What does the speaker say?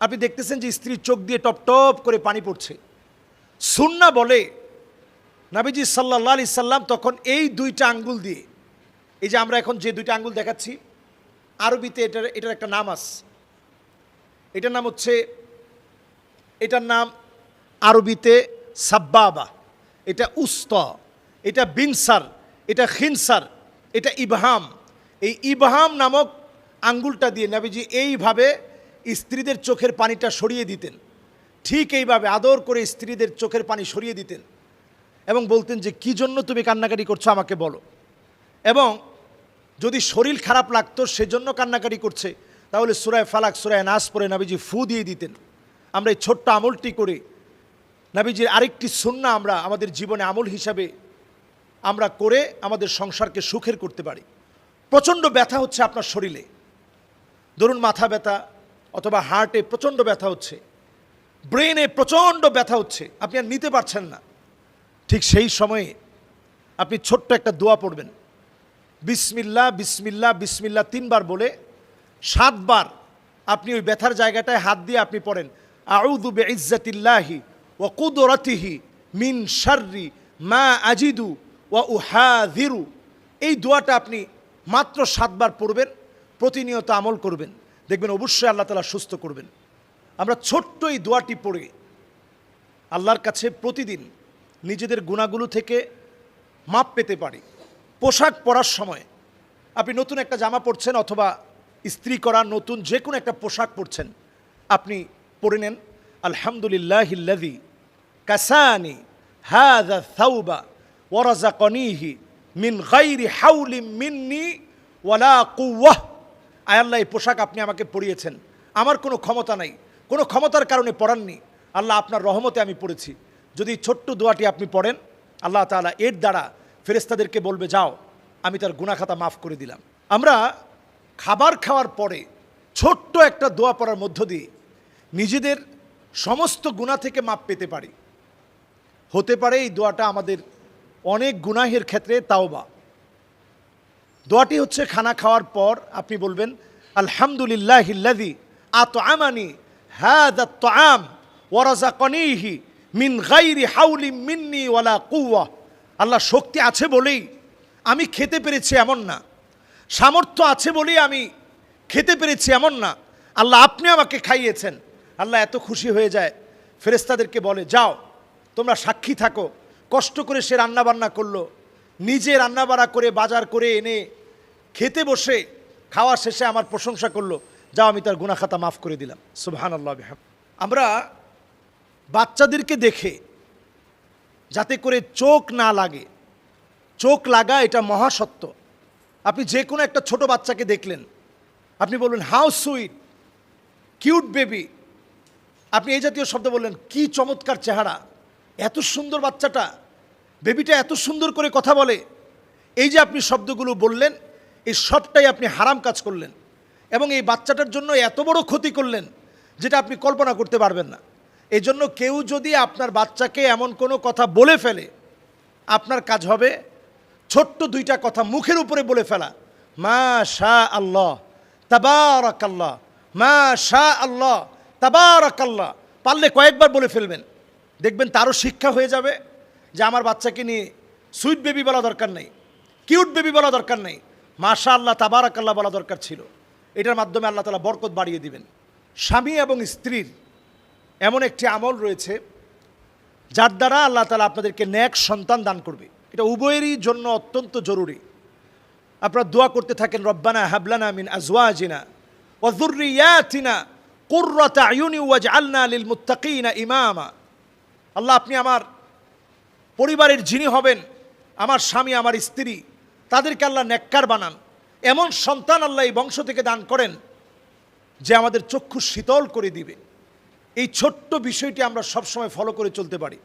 আপনি দেখতেছেন যে স্ত্রীর চোখ দিয়ে টপ টপ করে পানি পড়ছে। সুন্না বলে, নাবিজি সাল্লাহ আলি সাল্লাম তখন এই দুইটা আঙ্গুল দিয়ে, এই যে আমরা এখন যে দুইটা আঙ্গুল দেখাচ্ছি, আরবিতে এটার এটার একটা নাম আছে। এটার নাম হচ্ছে, এটার নাম আরবিতে সাব্বাবা। এটা উস্ত, এটা বিনসার, এটা খিনসার, এটা ইবহাম। এই ইবহাম নামক আঙ্গুলটা দিয়ে নাবিজি এইভাবে স্ত্রীদের চোখের পানিটা সরিয়ে দিতেন। ঠিক এইভাবে আদর করে স্ত্রীদের চোখের পানি সরিয়ে দিতেন এবং বলতেন যে, কি জন্য তুমি কান্নাকাটি করছ আমাকে বলো? এবং যদি শরীর খারাপ লাগতো, সেজন্য কান্নাকাটি করছে, তাহলে সুরায় ফালাক সুরায় নাস পরে নাবিজি ফু দিয়ে দিতেন। আমরা এই ছোট্ট আমলটি করে নাবিজির আরেকটি সুন্না আমরা আমাদের জীবনে আমল হিসাবে আমরা করে আমাদের সংসারকে সুখের করতে পারি। প্রচণ্ড ব্যথা হচ্ছে আপনার শরীরে। ধরুন মাথা ব্যথা অথবা হার্টে প্রচণ্ড ব্যথা হচ্ছে, ব্রেনে প্রচণ্ড ব্যথা হচ্ছে, আপনি আর নিতে পারছেন না। ঠিক সেই সময়ে আপনি ছোট্ট একটা দোয়া পড়বেন। বিসমিল্লা বিসমিল্লা বিসমিল্লা তিনবার বলে সাতবার আপনি ওই ব্যথার জায়গাটায় হাত দিয়ে আপনি পড়েন আউদু বে ইজ্জাতিল্লাহি ও কুদরতিহি মিন শার্রি মা আজিদু ও উহাদিরু এই দোয়াটা আপনি মাত্র সাতবার পড়বেন, প্রতিনিয়ত আমল করবেন। দেখবেন অবশ্যই আল্লাহ তালা সুস্থ করবেন। আমরা ছোট্ট এই দোয়াটি পড়ে আল্লাহর কাছে প্রতিদিন নিজেদের গুণাগুলো থেকে মাপ পেতে পারি। পোশাক পরার সময় আপনি নতুন একটা জামা পরছেন অথবা ইস্ত্রি করা নতুন যে কোনো একটা পোশাক পরছেন, আপনি পরে নেন আলহামদুলিল্লাহিল্লাদি কাসানি হাদা থাউবা ওয়ারাজা কনিহি মিন গাইরি হাউলি মিন্নি ওয়ালা কুওয়াহ। আয় আল্লাহ, এই পোশাক আপনি আমাকে পরিয়েছেন। আমার কোনো ক্ষমতা নাই। কোনো ক্ষমতার কারণে পড়াননি। আল্লাহ আপনার রহমতে আমি পড়েছি। যদি ছোট্ট দোয়াটি আপনি পড়েন, আল্লাহ তাআলা এর দ্বারা ফেরেস্তাদেরকে বলবে, যাও, আমি তার গুনাখাতা মাফ করে দিলাম। আমরা খাবার খাওয়ার পরে ছোট্ট একটা দোয়া পড়ার মধ্য দিয়ে নিজেদের সমস্ত গুণা থেকে মাপ পেতে পারি। হতে পারে এই দোয়াটা আমাদের অনেক গুনাহের ক্ষেত্রে তাওবা। দোয়াটি হচ্ছে খানা খাওয়ার পর আপনি বলবেন, আলহামদুলিল্লাহ হিল্লাদি আত আমানি হ্যাদ আম ওয়ারাজা কনিহি মিন গাইরি হাউলি মিন্নি ওয়ালা কুয়া আল্লাহ শক্তি আছে বলেই আমি খেতে পেরেছি এমন না। সামর্থ্য আছে বলেই আমি খেতে পেরেছি এমন না। আল্লাহ আপনি আমাকে খাইয়েছেন। আল্লাহ এত খুশি হয়ে যায়। ফেরেস্তাদেরকে বলে, যাও, তোমরা সাক্ষী থাকো। কষ্ট করে সে রান্নাবান্না করল। নিজে রান্নাবাড়া করে, বাজার করে এনে খেতে বসে খাওয়া শেষে আমার প্রশংসা করল, যাও, আমি তার গুনাখাতা মাফ করে দিলাম। সুবহান আল্লাহ আমরা বাচ্চাদেরকে দেখে যাতে করে চোখ না লাগে, চোখ লাগা এটা মহাসত্য। আপনি যে কোনো একটা ছোট বাচ্চাকে দেখলেন, আপনি বললেন হাউ সুইট, কিউট বেবি। আপনি এই জাতীয় শব্দ বললেন, কি চমৎকার চেহারা, এত সুন্দর বাচ্চাটা। বেবিটা এত সুন্দর করে কথা বলে। এই যে আপনি শব্দগুলো বললেন, এই সবটাই আপনি হারাম কাজ করলেন এবং এই বাচ্চাটার জন্য এত বড় ক্ষতি করলেন যেটা আপনি কল্পনা করতে পারবেন না। এই জন্য কেউ যদি আপনার বাচ্চাকে এমন কোনো কথা বলে ফেলে, আপনার কাজ হবে ছোট্ট দুইটা কথা মুখের উপরে বলে ফেলা। মা শাহ আল্লাহ তাবারাকাল্লাহ মা শাহ আল্লাহ তাবারাকাল্লাহ। পারলে কয়েকবার বলে ফেলবেন। দেখবেন তারও শিক্ষা হয়ে যাবে। যে আমার বাচ্চাকে নিয়ে সুইট বেবি বলা দরকার নেই, কিউট বেবি বলা দরকার নেই মাশা আল্লাহ তাবারাকাল্লাহ বলা দরকার ছিল। এটার মাধ্যমে আল্লাহ তালা বরকত বাড়িয়ে দিবেন। স্বামী এবং স্ত্রীর এমন একটি আমল রয়েছে, যার দ্বারা আল্লাহ তালা আপনাদেরকে ন্যাক সন্তান দান করবে। এটা উভয়েরই জন্য অত্যন্ত জরুরি। আপনারা দোয়া করতে থাকেন, রব্বানা হাবলানা মিন আজওয়াজিনা ওয়া যুররিয়াতিনা কুররাতা আয়ুনি ওয়াজআলনা লিল মুত্তাকিনা ইমামা। আল্লাহ, আপনি আমার পরিবারের যিনি হবেন, আমার স্বামী, আমার স্ত্রী, তাদেরকে আল্লাহ নেককার বানান। এমন সন্তান আল্লাহ এই বংশ থেকে দান করেন যে আমাদের চক্ষু শীতল করে দিবে। এই ছোট্ট বিষয়টি আমরা সবসময় ফলো করে চলতে পারি।